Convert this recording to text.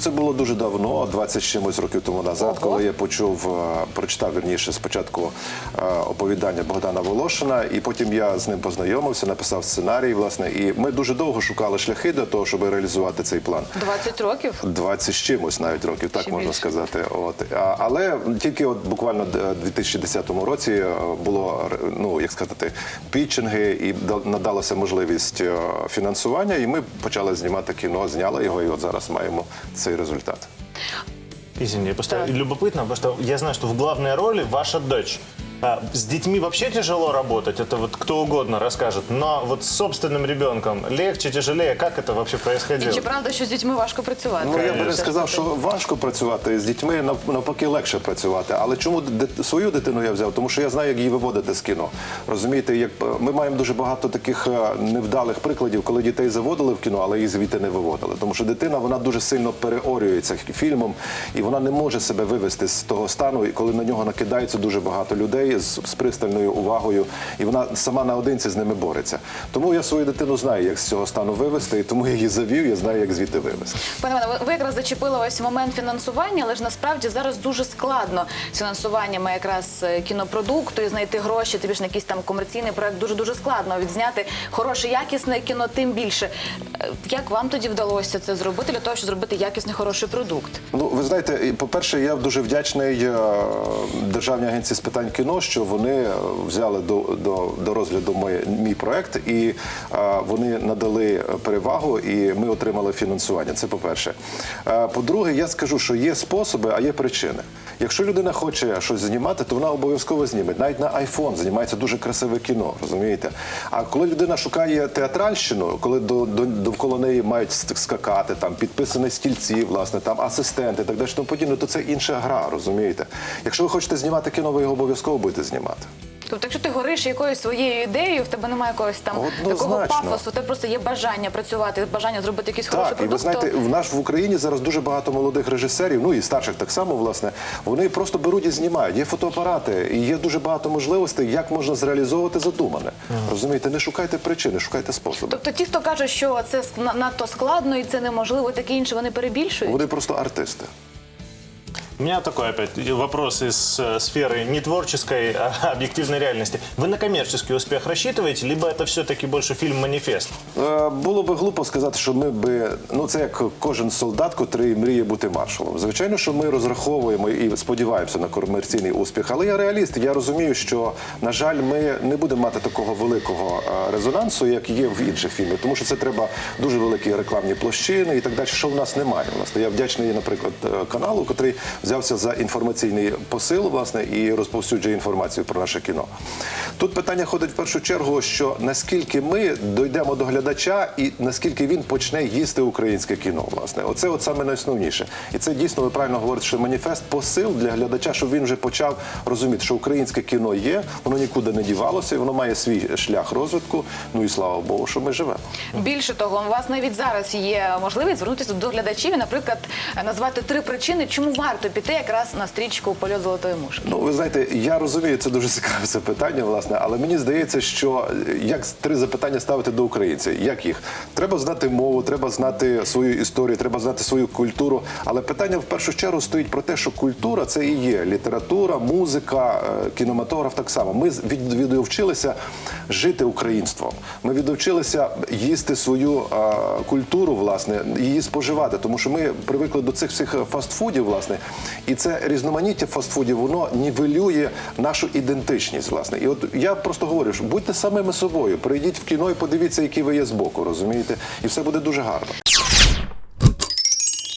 Це було дуже давно, 20 чимось років тому назад, Ого. коли я почув, е, прочитав вірніше спочатку е, оповідання Богдана Волошина, і потім я з ним познайомився, написав сценарій, власне, і ми дуже довго шукали шляхи для того, щоб реалізувати цей план. 20 років. 20 з чимось навіть років, так Ще можна більше. сказати. От але тільки от буквально в 2010 році е, було ну як сказати, пітчинги і да- надалася можливість е, фінансування, і ми почали знімати кіно, зняли його, і от зараз маємо цей результат. Извини, просто Так. любопытно, потому что я знаю, что в главной роли ваша дочь. А, с детьми вообще тяжело работать, это вот кто угодно расскажет. Но вот с собственным ребенком легче, тяжелее, как это вообще І происходило? чи правда, що з дітьми важко працювати? Ну я би не Все ж сказав, таки. що важко працювати з дітьми, нав- навпаки, легше працювати. Але чому дит- свою дитину я взяв? Тому що я знаю, як її виводити з кіно. Розумієте, як е, ми маємо дуже багато таких е, невдалих прикладів, коли дітей заводили в кіно, але їх звідти не виводили. Тому що дитина вона дуже сильно переорюється фільмом, і вона не може себе вивести з того стану, і коли на нього накидається дуже багато людей з, з пристальною увагою, і вона сама наодинці з ними бореться. Тому я свою дитину знаю, як з цього стану вивести, і тому я її завів, я знаю, як звідти вивести. Пане Іване, ви- якраз зачепили ось момент фінансування, але ж насправді зараз дуже складно з фінансуванням якраз е, кінопродукту і знайти гроші, тобі ж на якийсь там комерційний проект дуже дуже складно. Відзняти хороше, якісне кіно, тим більше. Е, Як вам тоді вдалося це зробити для того, щоб зробити якісний хороший продукт? Ну, ви знаєте, по-перше, я дуже вдячний е, Державній агенції з питань кіно, що вони е, взяли до, до, до розгляду мій, мій проект і е, вони надали перевагу, і ми отримали фінансування. Це по-перше. Е, По-друге, я скажу, що є способи, а є причини. Якщо людина хоче щось знімати, то вона обов'язково зніме. Навіть на iPhone знімається дуже красиве кіно, розумієте? А коли людина шукає театральщину, коли до, до, довкола неї мають скакати, там підписані стільці, власне, там асистенти, так далі, тому подібне, то це інша гра, розумієте? Якщо ви хочете знімати кіно, ви його обов'язково будете знімати. Тобто, якщо ти гориш якоюсь своєю ідеєю, в тебе немає якогось там такого пафосу, тебе просто є бажання працювати, бажання зробити якийсь хороший Так, і ви знаєте, в наш в Україні зараз дуже багато молодих режисерів, ну і старших так само, власне, вони просто беруть і знімають. Є фотоапарати, і є дуже багато можливостей, як можна зреалізовувати задумане. Розумієте, не шукайте причини, шукайте способи. Тобто ті, хто каже, що це надто складно і це неможливо, і таке інше, вони перебільшують. Вони просто артисти. У меня такой опять вопрос из э, сферы не творческой, а объективной реальности. Вы на коммерческий успех рассчитываете, либо это все-таки больше фильм-манифест? Е, Було би глупо сказати, що ми би ну це як кожен солдат, котрий мріє бути маршалом. Звичайно, що ми розраховуємо і сподіваємося на комерційний успіх. Але я реаліст. Я розумію, що на жаль, ми не будемо мати такого великого е, резонансу, як є в інших фільмах, тому що це треба дуже великі рекламні площини і так далі. Що в нас немає. Власне, я вдячний, наприклад, е, каналу, котрий взявся за інформаційний посил, власне, і розповсюджує інформацію про наше кіно. Тут питання ходить в першу чергу, що наскільки ми дійдемо до глядача і наскільки він почне їсти українське кіно. Власне, оце от саме найосновніше. І це дійсно ви правильно говорите, що маніфест посил для глядача, щоб він вже почав розуміти, що українське кіно є, воно нікуди не дівалося, і воно має свій шлях розвитку. Ну і слава Богу, що ми живемо. Більше того, у вас навіть зараз є можливість звернутися до глядачів і, наприклад, назвати три причини, чому варто піти якраз на стрічку Польот золотої мушки. Ну, ви знаєте, я розумію, це дуже цікаве запитання, власне, але мені здається, що е, як три запитання ставити до українців, як їх? Треба знати мову, треба знати свою історію, треба знати свою культуру. Але питання в першу чергу стоїть про те, що культура це і є література, музика, е, кінематограф так само. Ми з- від, відвчилися жити українством. Ми відвчилися їсти свою е, культуру, власне, її споживати, тому що ми привикли до цих всіх фастфудів, власне, і це різноманіття фастфудів, воно нівелює нашу ідентичність, власне. І от я просто говорю, що будьте самими собою, прийдіть в кіно і подивіться, які ви є збоку, розумієте, і все буде дуже гарно.